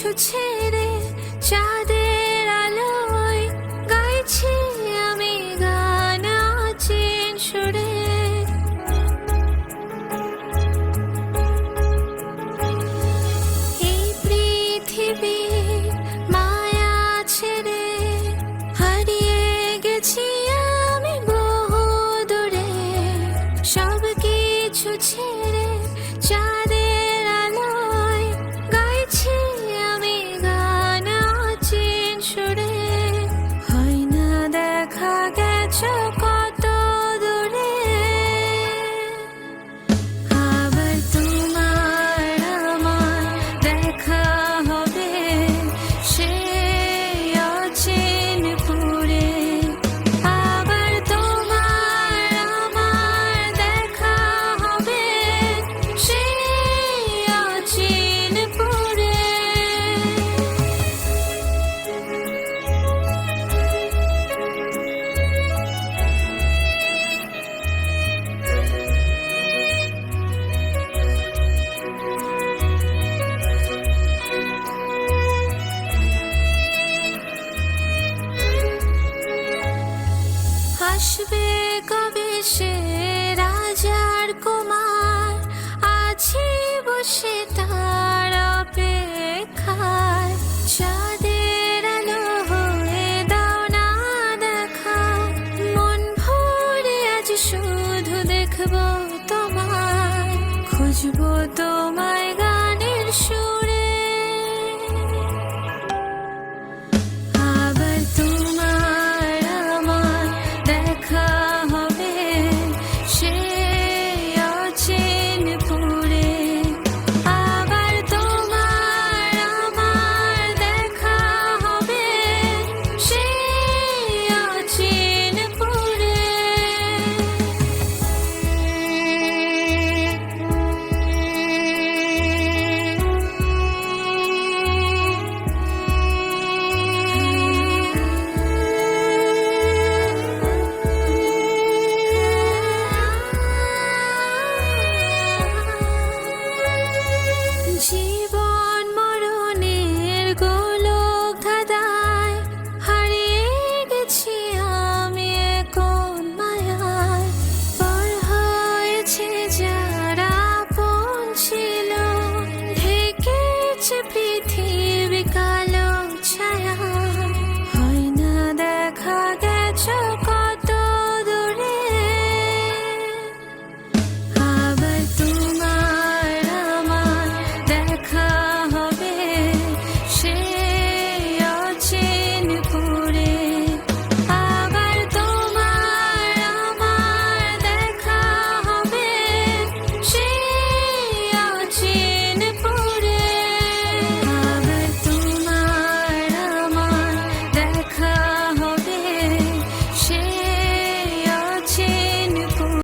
ছেড়ে চাঁদের আলোয় গাইছি আমি গান আছেন সুরে। এই পৃথিবী মায়া ছেড়ে হারিয়ে গেছি আমি বহু দূরে সব কিছু ছেড়ে চাঁদের তোমার